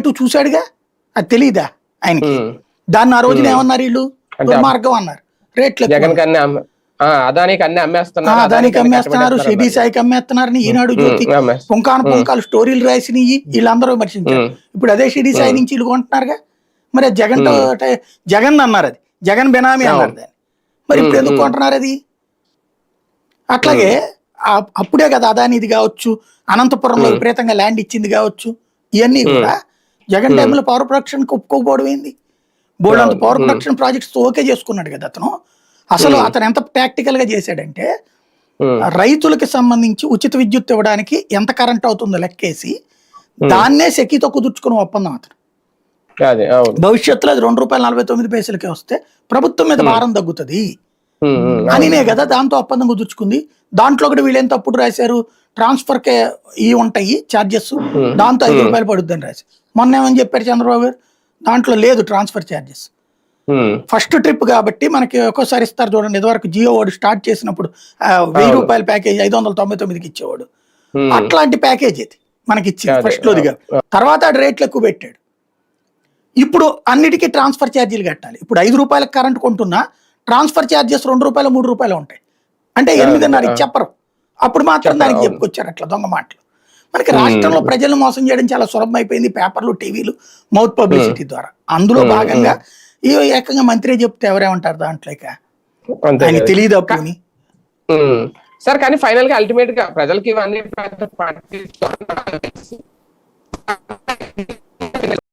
Alternative చూశాడుగా? అది తెలియదా ఆయనకి. దాన్ని ఆ రోజున ఏమన్నారు వీళ్ళు? దుర్మార్గం అన్నారు. రేట్లు జగన్ కన్నా అదానికి అన్ని అమ్మేస్తున్నారు దానికి అదానికి అమ్మేస్తున్నారు షిడి సాయికి అమ్మేస్తున్నారని ఈనాడు జ్యోతి అమ్మేస్తున్నారు. పుంకాను పుంకాలు స్టోరీలు రాసినవి వీళ్ళందరూ విమర్శించారు. ఇప్పుడు అదే షిడి సాయి నుంచి వీళ్ళు కొంటున్నారుగా? మరి జగన్ జగన్ అన్నారు అది. జగన్ బినామీ అన్నారు దాన్ని. మరి ఇప్పుడు ఎందుకు కొంటున్నారు అది? అట్లాగే అప్పుడే కదా అదానిది కావచ్చు అనంతపురంలో విపరీతంగా ల్యాండ్ ఇచ్చింది కావచ్చు ఇవన్నీ కూడా జగన్ టైంలో పవర్ ప్రొడక్షన్ ఒప్పుకోకపోవడం ఏంది? బోర్డు అంత పవర్ ప్రొడక్షన్ ప్రాజెక్ట్స్ ఓకే చేసుకున్నాడు కదా అతను. అసలు అతను ఎంత ప్రాక్టికల్గా చేశాడంటే ఉమ్, రైతులకి సంబంధించి ఉచిత విద్యుత్ ఇవ్వడానికి ఎంత కరెంట్ అవుతుందో లెక్కేసి దాన్నే సెకీతో కుదుర్చుకుని ఒప్పందం అతను. భవిష్యత్తులో అది రెండు రూపాయల నలభై తొమ్మిది పైసలకే వస్తే ప్రభుత్వం మీద భారం తగ్గుతుంది. అనినే కదా దాంతో ఒప్పందం కుదుర్చుకుంది. దాంట్లో కూడా వీళ్ళేం తప్పుడు రాశారు? ట్రాన్స్ఫర్ కే ఇవి ఉంటాయి ఛార్జెస్. దాంతో ఐదు రూపాయలు పడుద్దని రాశారు. మొన్న ఏమని చెప్పారు చంద్రబాబు గారు? దాంట్లో లేదు ట్రాన్స్ఫర్ ఛార్జెస్. ఫస్ట్ ట్రిప్ కాబట్టి మనకి ఒక్కోసారి ఇస్తారు చూడండి. ఇదివరకు జియో వాడు స్టార్ట్ చేసినప్పుడు వెయ్యి రూపాయల ప్యాకేజ్ ఐదు వందల తొంభై తొమ్మిదికి ఇచ్చేవాడు. అట్లాంటి ప్యాకేజ్ ఇది మనకి ఇచ్చింది ఫస్ట్ లోదిగా తర్వాత రేట్లు ఎక్కువ పెట్టాడు. ఇప్పుడు అన్నిటికీ ట్రాన్స్ఫర్ ఛార్జీలు కట్టాలి. ఇప్పుడు ఐదు రూపాయలకు కరెంట్ కొంటున్నా ట్రాన్స్ఫర్ ఛార్జెస్ రెండు రూపాయలు మూడు రూపాయలు ఉంటాయి. అంటే ఎనిమిదిన్నర చెప్పరు. అప్పుడు మాత్రం దానికి చెప్పుకొచ్చారు అట్లా దొంగ మాటలు. మనకి రాష్ట్రంలో ప్రజలను మోసం చేయడం చాలా సులభం అయిపోయింది పేపర్లు టీవీలు మౌత్ పబ్లిసిటీ ద్వారా. అందులో భాగంగా ఈ ఏకంగా మంత్రి చెప్తే ఎవరేమంటారు దాంట్లో ఇక? ఆయన. తెలియదు. సార్ కానీ ఫైనల్గా అల్టిమేట్గా ప్రజలకి ఇవన్నీ.